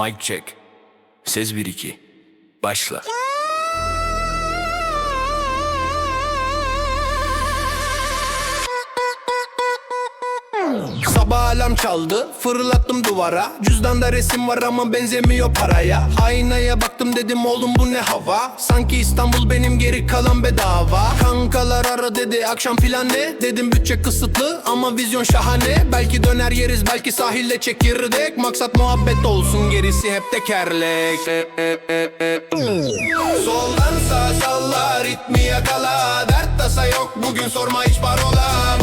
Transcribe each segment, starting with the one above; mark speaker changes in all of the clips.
Speaker 1: Mic check. Ses 1-2. Başla.
Speaker 2: Alarm çaldı. Fırlattım duvara. Cüzdanda resim var ama benzemiyor paraya. Aynaya baktım dedim oğlum bu ne hava? Sanki İstanbul benim geri kalan bedava. Kankalar ara dedi akşam plan ne? Dedim bütçe kısıtlı ama vizyon şahane. Belki döner yeriz belki sahilde çekirdek. Maksat muhabbet olsun gerisi hep tekerlek. Soldan sağ salla ritmi yakala. Dert tasa yok bugün sorma hiç parola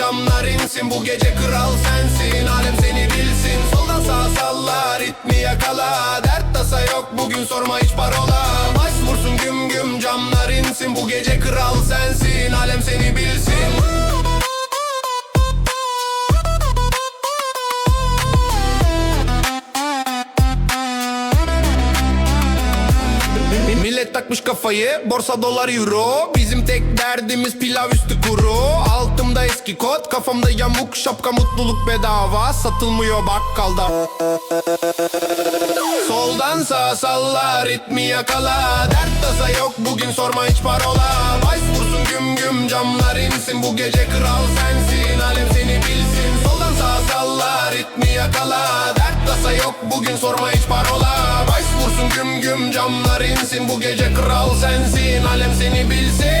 Speaker 2: camlar insin Bu gece kral sensin alem seni bilsin. Soldan sağ salla ritmi yakala Dert tasa yok bugün sorma hiç parola. Baş vursun güm güm camlar insin Bu gece kral sensin alem seni bilsin. Millet takmış kafayı borsa dolar euro. Bizim tek derdimiz pilav üstü kuru. Altımda eski kot kafamda yamuk Şapka mutluluk bedava. Satılmıyor bakkalda. Soldan sağa salla ritmi yakala. Dert tasa yok bugün sorma hiç parola. Baş vursun güm güm camlar insin. Bu gece kral sensin alem seni bilsin. Soldan sağa salla ritmi yakala. Dert tasa yok bugün sorma hiç parola. Baş vursun güm güm camlar insin. Bu gece kral sensin alem seni bilsin